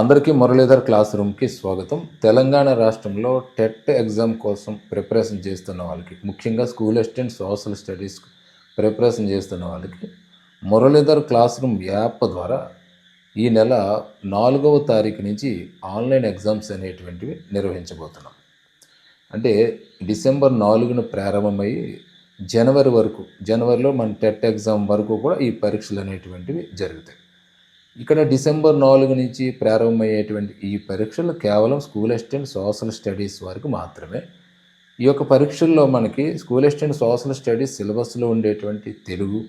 అందరికీ మురళీధర్ క్లాస్ రూమ్కి స్వాగతం. తెలంగాణ రాష్ట్రంలో టెట్ ఎగ్జామ్ కోసం ప్రిపరేషన్ చేస్తున్న వాళ్ళకి ముఖ్యంగా school assistant social studies preparation చేస్తున్న వాళ్ళకి మురళీధర్ క్లాస్ రూమ్ యాప్ ద్వారా ఈ నెల నాలుగవ తారీఖు నుంచి ఆన్లైన్ ఎగ్జామ్స్ అనేటువంటివి నిర్వహించబోతున్నాం. అంటే డిసెంబర్ నాలుగున ప్రారంభమయ్యి జనవరి వరకు జనవరిలో మన టెట్ ఎగ్జామ్ వరకు కూడా ఈ పరీక్షలు అనేటువంటివి జరుగుతాయి. ఇక్కడ డిసెంబర్ నాలుగు నుంచి ప్రారంభమయ్యేటువంటి ఈ పరీక్షలు కేవలం స్కూల్ అసిస్టెంట్ సోషల్ స్టడీస్ వరకు మాత్రమే. ఈ యొక్క పరీక్షల్లో మనకి స్కూల్ అసిస్టెంట్ సోషల్ స్టడీస్ సిలబస్లో ఉండేటువంటి తెలుగు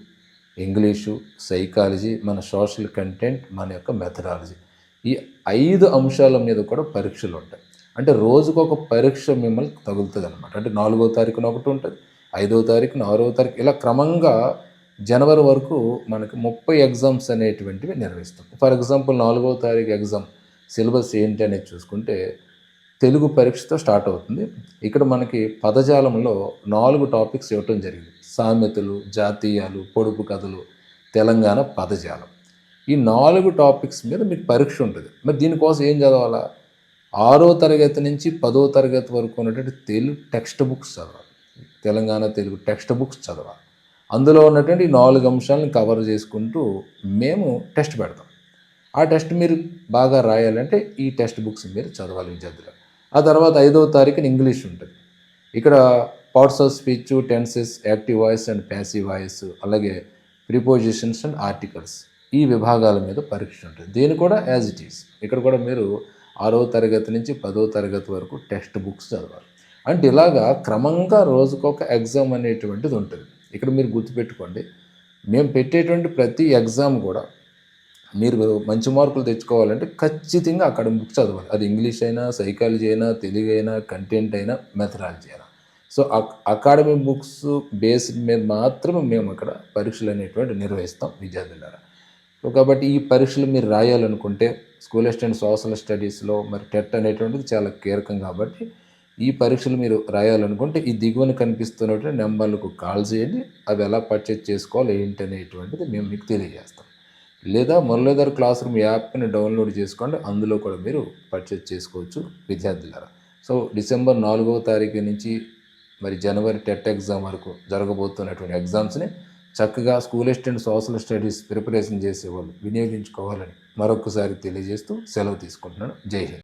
ఇంగ్లీషు సైకాలజీ మన సోషల్ కంటెంట్ మన యొక్క మెథడాలజీ. ఈ ఐదు అంశాల మీద కూడా పరీక్షలు ఉంటాయి. అంటే రోజుకు ఒక పరీక్ష మిమ్మల్ని తగులుతుంది అనమాట అంటే నాలుగో తారీఖున ఒకటి ఉంటుంది ఐదో తారీఖున ఆరో తారీఖు ఇలా క్రమంగా జనవరి వరకు మనకి ముప్పై ఎగ్జామ్స్ అనేటువంటివి నిర్వహిస్తాం. ఫర్ ఎగ్జాంపుల్ నాలుగో తారీఖు ఎగ్జామ్ సిలబస్ ఏంటి అనేది చూసుకుంటే తెలుగు పరీక్షతో స్టార్ట్ అవుతుంది. ఇక్కడ మనకి పదజాలంలో నాలుగు టాపిక్స్ ఇవ్వటం జరిగింది. సామెతలు జాతీయాలు పొడుపు కథలు తెలంగాణ పదజాలం. ఈ నాలుగు టాపిక్స్ మీద మీకు పరీక్ష ఉంటుంది. మరి దీనికోసం ఏం చదవాలా? ఆరో తరగతి నుంచి పదో తరగతి వరకు ఉన్నటువంటి తెలుగు టెక్స్ట్ బుక్స్ చదవాలి. తెలంగాణ తెలుగు టెక్స్ట్ బుక్స్ చదవాలి. అందులో ఉన్నటువంటి నాలుగు అంశాలను కవర్ చేసుకుంటూ మేము టెస్ట్ పెడతాం. ఆ టెస్ట్ మీరు బాగా రాయాలంటే ఈ టెక్స్ట్ బుక్స్ మీరు చదవాలి విద్యార్థులు. ఆ తర్వాత ఐదవ తారీఖున ఇంగ్లీష్ ఉంటుంది. ఇక్కడ parts of speech tenses active voice and passive voice అలాగే ప్రిపోజిషన్స్ అండ్ ఆర్టికల్స్ ఈ విభాగాల మీద పరీక్ష ఉంటుంది. దీని కూడా యాజ్ ఇట్ ఈస్ ఇక్కడ కూడా మీరు ఆరో తరగతి నుంచి పదో తరగతి వరకు టెక్స్ట్ బుక్స్ చదవాలి. అంటే ఇలాగా క్రమంగా రోజుకొక ఎగ్జామ్ అనేటువంటిది ఉంటుంది. ఇక్కడ మీరు గుర్తుపెట్టుకోండి మేము పెట్టేటువంటి ప్రతి ఎగ్జామ్ కూడా మీరు మంచి మార్కులు తెచ్చుకోవాలంటే ఖచ్చితంగా అకాడమిక్ బుక్స్ చదవాలి. అది ఇంగ్లీష్ అయినా సైకాలజీ అయినా తెలుగు అయినా కంటెంట్ అయినా మెథడాలజీ అయినా. సో అకాడమిక్ బుక్స్ బేస్డ్ మీద మాత్రమే మేము అక్కడ పరీక్షలు అనేటువంటి నిర్వహిస్తాం విద్యార్థులారా. సో కాబట్టి ఈ పరీక్షలు మీరు రాయాలనుకుంటే స్కూల్ అసిస్టెంట్ సోషల్ స్టడీస్లో మరి టెట్ అనేటువంటిది చాలా కీలకం కాబట్టి ఈ పరీక్షలు మీరు రాయాలనుకుంటే ఈ దిగువన కనిపిస్తున్నటువంటి నెంబర్లకు కాల్ చేయండి. అవి ఎలా పర్చేజ్ చేసుకోవాలి ఏంటి అనేటువంటిది మేము మీకు తెలియజేస్తాం. లేదా మురళీధర్ క్లాస్ రూమ్ యాప్ని డౌన్లోడ్ చేసుకోండి. అందులో కూడా మీరు పర్చేజ్ చేసుకోవచ్చు విద్యార్థులారా. సో డిసెంబర్ నాలుగవ తారీఖు నుంచి మరి జనవరి టెట్ ఎగ్జామ్ వరకు జరగబోతున్నటువంటి ఎగ్జామ్స్ని చక్కగా school and social studies preparation చేసేవాళ్ళు వినియోగించుకోవాలని మరొకసారి తెలియజేస్తూ సెలవు తీసుకుంటున్నాను. జై హింద్.